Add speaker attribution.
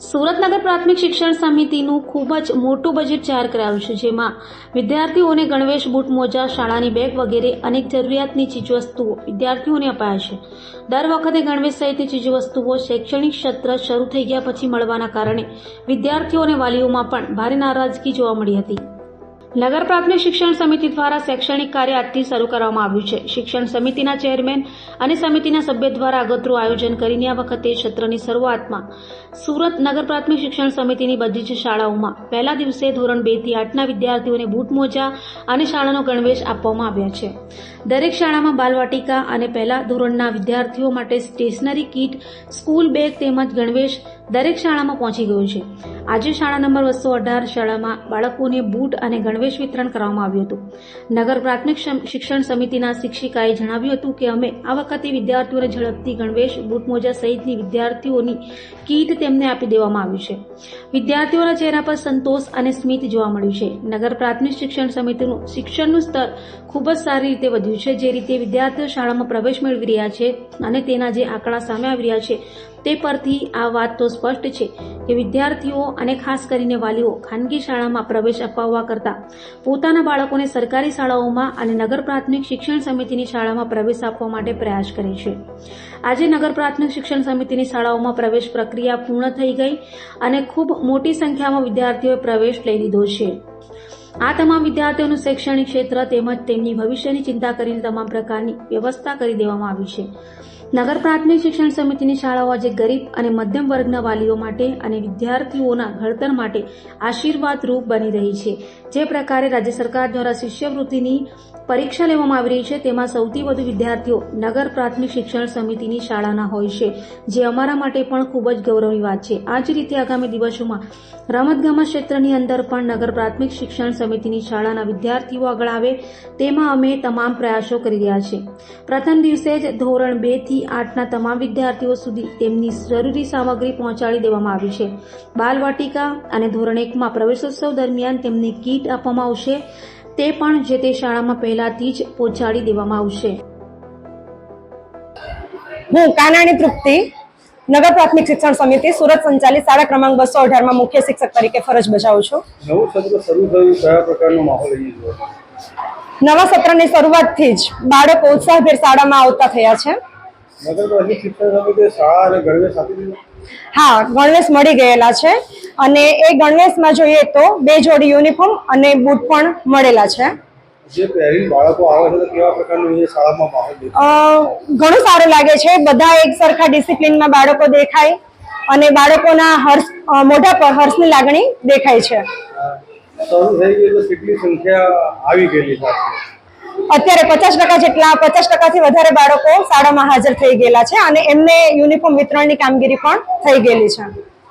Speaker 1: સુરતનગર પ્રાથમિક શિક્ષણ સમિતિનું ખૂબ જ મોટું બજેટ જાહેર કરાયું છે, જેમાં વિદ્યાર્થીઓને ગણવેશ બૂટ, મોજા, શાળાની બેગ વગેરે અનેક જરૂરિયાતની ચીજવસ્તુઓ વિદ્યાર્થીઓને અપાય છે. દર વખતે ગણવેશ સહિતની ચીજવસ્તુઓ શૈક્ષણિક સત્ર શરૂ થઈ ગયા પછી મળવાના કારણે વિદ્યાર્થીઓ અને વાલીઓમાં પણ ભારે નારાજગી જોવા મળી હતી. નગર પ્રાથમિક શિક્ષણ સમિતિ દ્વારા શૈક્ષણિક કાર્ય આજથી શરૂ કરવામાં આવ્યું છે. શિક્ષણ સમિતિના ચેરમેન અને સમિતિના સભ્ય દ્વારા અગતરું આયોજન કરીને આ વખતે સત્રની શરૂઆતમાં સુરત નગર પ્રાથમિક શિક્ષણ સમિતિની બધી જ શાળાઓમાં પહેલા દિવસે ધોરણ બેથી આઠના વિદ્યાર્થીઓને બૂટ મોજા અને શાળાનો ગણવેશ આપવામાં આવ્યા છે. દરેક શાળામાં બાલવાટિકા અને પહેલા ધોરણના વિદ્યાર્થીઓ માટે સ્ટેશનરી કીટ, સ્કૂલ બેગ તેમજ ગણવેશ દરેક શાળામાં પહોંચી ગયું છે. આજે શાળા નંબર બસો અઢાર શાળામાં બાળકોને બૂટ અને ગણવેશ વિતરણ કરવામાં આવ્યું હતું. નગર પ્રાથમિક શિક્ષણ સમિતિના શિક્ષિકાએ જણાવ્યું હતું કે અમે આ વખતે વિદ્યાર્થીઓને ઝડપથી ગણવેશ, બૂટ મોજા સહિતની વિદ્યાર્થીઓની કીટ તેમને આપી દેવામાં આવ્યું છે. વિદ્યાર્થીઓના ચહેરા પર સંતોષ અને સ્મિત જોવા મળ્યું છે. નગર પ્રાથમિક શિક્ષણ સમિતિનું, શિક્ષણનું સ્તર ખૂબ જ સારી રીતે વધ્યું છે. જે રીતે વિદ્યાર્થીઓ શાળામાં પ્રવેશ મેળવી રહ્યા છે અને તેના જે આંકડા સામે આવી રહ્યા છે, તે પરથી આ વાત તો સ્પષ્ટ છે કે વિદ્યાર્થીઓ અને ખાસ કરીને વાલીઓ ખાનગી શાળામાં પ્રવેશ અપાવવા કરતા પોતાના બાળકોને સરકારી શાળાઓમાં અને નગર પ્રાથમિક શિક્ષણ સમિતિની શાળામાં પ્રવેશ આપવા માટે પ્રયાસ કરે છે. આજે નગર પ્રાથમિક શિક્ષણ સમિતિની શાળાઓમાં પ્રવેશ પ્રક્રિયા પૂર્ણ થઈ ગઈ અને ખૂબ મોટી સંખ્યામાં વિદ્યાર્થીઓએ પ્રવેશ લઈ લીધો છે. આ તમામ વિદ્યાર્થીઓનું શૈક્ષણિક ક્ષેત્ર તેમજ તેમની ભવિષ્યની ચિંતા કરીને તમામ પ્રકારની વ્યવસ્થા કરી દેવામાં આવી છે. નગર પ્રાથમિક શિક્ષણ સમિતિની શાળાઓ આજે ગરીબ અને મધ્યમ વર્ગના વાલીઓ માટે અને વિદ્યાર્થીઓના ઘડતર માટે આશીર્વાદરૂપ બની રહી છે. જે પ્રકારે રાજ્ય સરકાર દ્વારા શિષ્યવૃત્તિની પરીક્ષા લેવામાં આવી રહી છે, તેમાં સૌથી વધુ વિદ્યાર્થીઓ નગર પ્રાથમિક શિક્ષણ સમિતિની શાળાના હોય છે, જે અમારા માટે પણ ખૂબ જ ગૌરવની વાત છે. આ જ રીતે આગામી દિવસોમાં રમતગમત ક્ષેત્રની અંદર પણ નગર પ્રાથમિક શિક્ષણ સમિતિની શાળાના વિદ્યાર્થીઓ આગળ આવે, તેમાં અમે તમામ પ્રયાસો કરી રહ્યા છે પ્રથમ દિવસે જ ધોરણ બેથી આઠના તમામ વિદ્યાર્થીઓ સુધી તેમની જરૂરી સામગ્રી પહોંચાડી દેવામાં આવી છે. બાલવાટિકા અને ધોરણ એકમાં પ્રવેશોત્સવ દરમિયાન તેમને કીટ આપવામાં આવશે. તે પણ જે તે શાળામાં પહેલાથી જ પહોંચાડી દેવામાં આવશે.
Speaker 2: હું કાનાણી તૃપ્તિ નગર પ્રાથમિક શિક્ષણ સમિતિ સુરત સંચાલિત શાળા ક્રમાંક બસો અઢારમાં મુખ્ય શિક્ષક તરીકે ફરજ બજાવું છું.
Speaker 3: નવું સત્ર શરૂ થયું કયા પ્રકારનો માહોલ
Speaker 2: નવા સત્રની શરૂઆતથી જ બાળકો ઉત્સાહભેર શાળામાં આવતા થયા છે. હા ગણવેશ મળી ગયેલા છે અને એ ગણવેશમાં જોઈએ તો બે જોડી યુનિફોર્મ અને બૂટ પણ મળેલા છે. ઘણું સારું લાગે છે. બધા એક સરખા ડિસિપ્લિનમાં બાળકો દેખાય અને બાળકોના હર્ષ મોઢા પર હર્ષની લાગણી દેખાય છે.
Speaker 3: આવી ગયેલી છે
Speaker 2: અત્યારે પચાસ ટકા જેટલા, પચાસ ટકાથી વધારે બાળકો શાળામાં હાજર થઈ ગયેલા છે અને એમને યુનિફોર્મ વિતરણની કામગીરી પણ થઈ ગયેલી છે.